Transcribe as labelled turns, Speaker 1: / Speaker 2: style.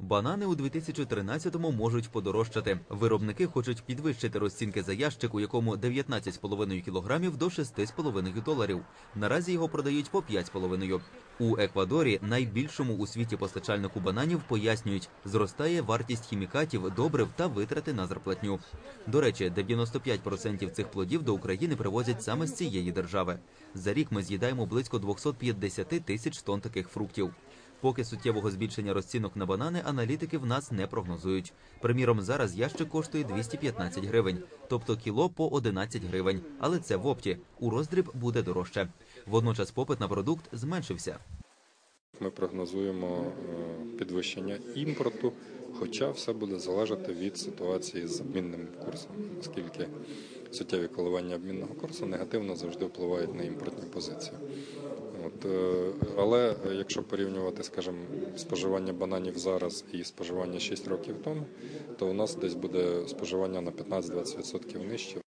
Speaker 1: Банани у 2013-му можуть подорожчати. Виробники хочуть підвищити розцінки за ящик, у якому 19,5 кілограмів до 6,5 доларів. Наразі його продають по 5,5. У Еквадорі, найбільшому у світі постачальнику бананів, пояснюють, зростає вартість хімікатів, добрив та витрати на зарплатню. До речі, 95% цих плодів до України привозять саме з цієї держави. За рік ми з'їдаємо близько 250 тисяч тонн таких фруктів. Поки суттєвого збільшення розцінок на банани аналітики в нас не прогнозують. Приміром, зараз ящик коштує 215 гривень, тобто кіло по 11 гривень. Але це в опті. У роздріб буде дорожче. Водночас попит на продукт зменшився.
Speaker 2: Ми прогнозуємо е, підвищення імпорту, хоча все буде залежати від ситуації з обмінним курсом, оскільки суттєві коливання обмінного курсу негативно завжди впливають на імпортні позиції. От, е, але якщо порівнювати, скажімо, споживання бананів зараз і споживання 6 років тому, то у нас десь буде споживання на 15-20% нижче.